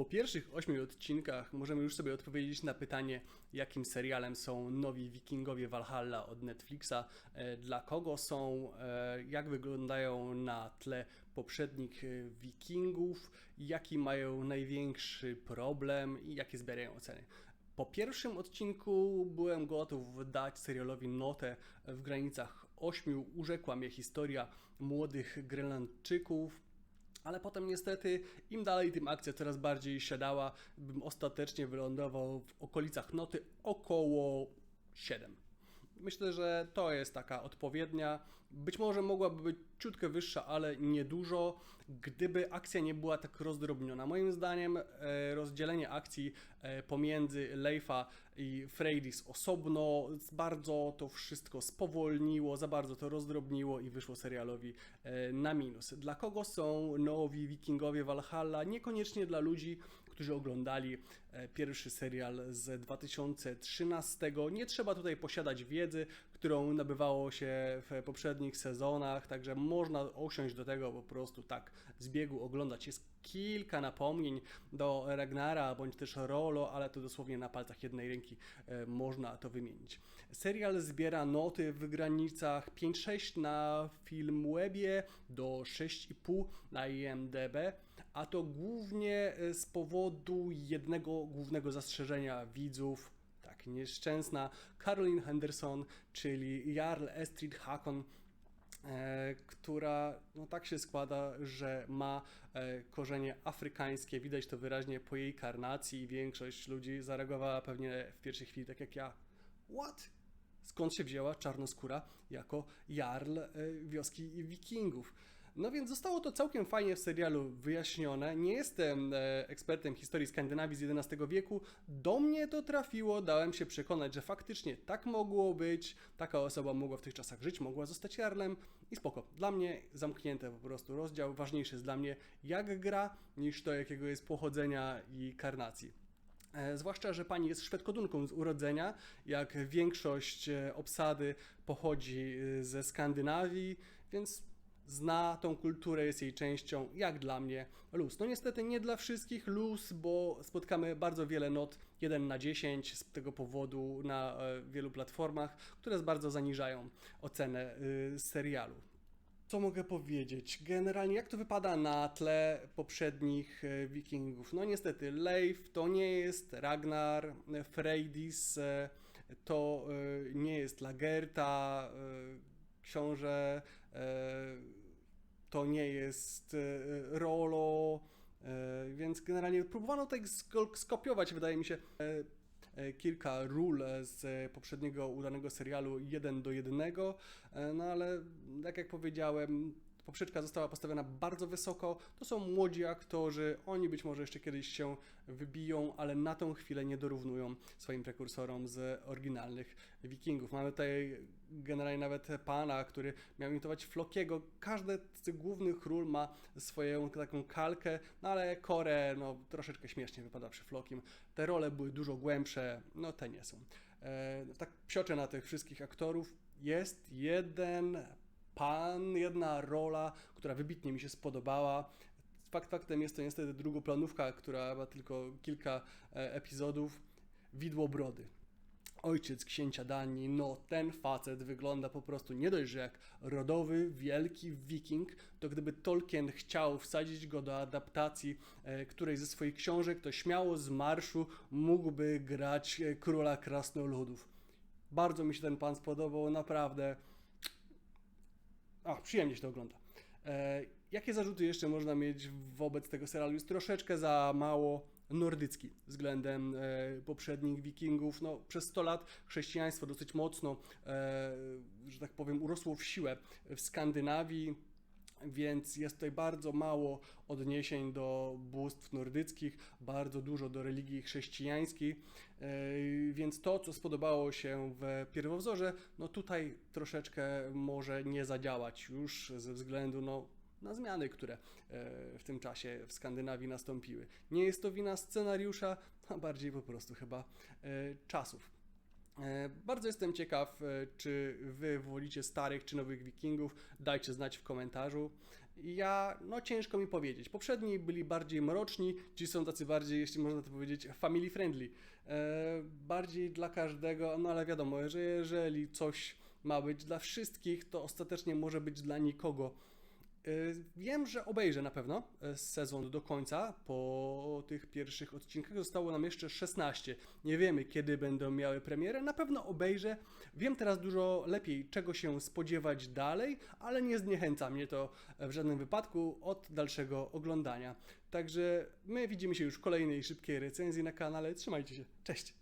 Po pierwszych ośmiu odcinkach możemy już sobie odpowiedzieć na pytanie, jakim serialem są nowi Wikingowie Valhalla od Netflixa, e, dla kogo są, e, jak wyglądają na tle poprzednich e, Wikingów, jaki mają największy problem i jakie zbierają oceny. Po pierwszym odcinku byłem gotów dać serialowi notę w granicach 8. Urzekła mnie historia młodych Grenlandczyków, ale potem niestety im dalej, tym akcja coraz bardziej siadała, bym ostatecznie wylądował w okolicach noty około 7. Myślę, że to jest taka odpowiednia. Być może mogłaby być ciutkę wyższa, ale niedużo, gdyby akcja nie była tak rozdrobniona. Moim zdaniem e, rozdzielenie akcji e, pomiędzy Leifa i Freydis osobno bardzo to wszystko spowolniło, za bardzo to rozdrobniło i wyszło serialowi e, na minus. Dla kogo są nowi Wikingowie Valhalla? Niekoniecznie dla ludzi, którzy oglądali e, pierwszy serial z 2013. Nie trzeba tutaj posiadać wiedzy, którą nabywało się w poprzednich sezonach, także można osiąść do tego po prostu tak z biegu oglądać. Jest kilka napomnień do Ragnara bądź też Rolo, ale to dosłownie na palcach jednej ręki e, można to wymienić. Serial zbiera noty w granicach 5-6 na Filmwebie do 6,5 na IMDb, a to głównie e, z powodu jednego głównego zastrzeżenia widzów tak nieszczęsna Caroline Henderson, czyli Jarl Estrid Hakon, e, która no tak się składa, że ma e, korzenie afrykańskie. Widać to wyraźnie po jej karnacji większość ludzi zareagowała pewnie w pierwszej chwili tak jak ja. What? Skąd się wzięła czarnoskóra jako jarl e, wioski wikingów? No więc zostało to całkiem fajnie w serialu wyjaśnione. Nie jestem e, ekspertem historii Skandynawii z XI wieku. Do mnie to trafiło, dałem się przekonać, że faktycznie tak mogło być. Taka osoba mogła w tych czasach żyć, mogła zostać jarlem i spoko. Dla mnie zamknięte po prostu rozdział. Ważniejszy jest dla mnie jak gra, niż to jakiego jest pochodzenia i karnacji. E, Zwłaszcza, że pani jest Szwedkodunką z urodzenia, jak większość e, obsady pochodzi ze Skandynawii, więc zna tą kulturę, jest jej częścią, jak dla mnie luz. No niestety nie dla wszystkich luz, bo spotkamy bardzo wiele not 1 na 10 z tego powodu na e, wielu platformach, które bardzo zaniżają ocenę y, serialu. Co mogę powiedzieć? Generalnie jak to wypada na tle poprzednich e, wikingów? No niestety Leif to nie jest Ragnar, Freydis e, to nie jest Lagerta, książę e, to nie jest e, Rolo, e, więc generalnie próbowano tak sko- skopiować, wydaje mi się, kilka ról z poprzedniego udanego serialu 1 do 1, e, no ale tak jak powiedziałem, poprzeczka została postawiona bardzo wysoko. To są młodzi aktorzy, oni być może jeszcze kiedyś się wybiją, ale na tą chwilę nie dorównują swoim prekursorom z oryginalnych Wikingów. Mamy tutaj generalnie nawet pana, który miał imitować Flokiego. Każde z tych głównych ról ma swoją taką kalkę, no ale Kore no, troszeczkę śmiesznie wypada przy Flokim. Te role były dużo głębsze, no te nie są. E, tak psioczę na tych wszystkich aktorów. Jest jeden pan, jedna rola, która wybitnie mi się spodobała. Fakt faktem jest to niestety drugoplanówka, która ma tylko kilka e, epizodów. Widło Brody. Ojciec księcia Danii, no ten facet wygląda po prostu nie dość, że jak rodowy, wielki wiking, to gdyby Tolkien chciał wsadzić go do adaptacji e, którejś ze swoich książek, to śmiało z marszu mógłby grać e, króla krasnoludów. Bardzo mi się ten pan spodobał, naprawdę. A, przyjemnie się to ogląda. E, jakie zarzuty jeszcze można mieć wobec tego serialu? Jest troszeczkę za mało nordycki względem e, poprzednich wikingów. No, przez 100 lat chrześcijaństwo dosyć mocno, e, że tak powiem, urosło w siłę w Skandynawii. Więc jest tutaj bardzo mało odniesień do bóstw nordyckich, bardzo dużo do religii chrześcijańskiej, e, więc to, co spodobało się w pierwowzorze, no tutaj troszeczkę może nie zadziałać już ze względu no, na zmiany, które e, w tym czasie w Skandynawii nastąpiły. Nie jest to wina scenariusza, a bardziej po prostu chyba e, czasów. E, Bardzo jestem ciekaw, e, czy wy wolicie starych czy nowych wikingów. Dajcie znać w komentarzu. Ja, no ciężko mi powiedzieć. Poprzedni byli bardziej mroczni, ci są tacy bardziej, jeśli można to powiedzieć, family friendly. E, bardziej dla każdego, no ale wiadomo, że jeżeli coś ma być dla wszystkich, to ostatecznie może być dla nikogo. E, Wiem, że obejrzę na pewno e, sezon do końca. Po tych pierwszych odcinkach zostało nam jeszcze 16. Nie wiemy, kiedy będą miały premierę. Na pewno obejrzę. Wiem teraz dużo lepiej, czego się spodziewać dalej, ale nie zniechęca mnie to w żadnym wypadku od dalszego oglądania. Także my widzimy się już w kolejnej szybkiej recenzji na kanale. Trzymajcie się. Cześć!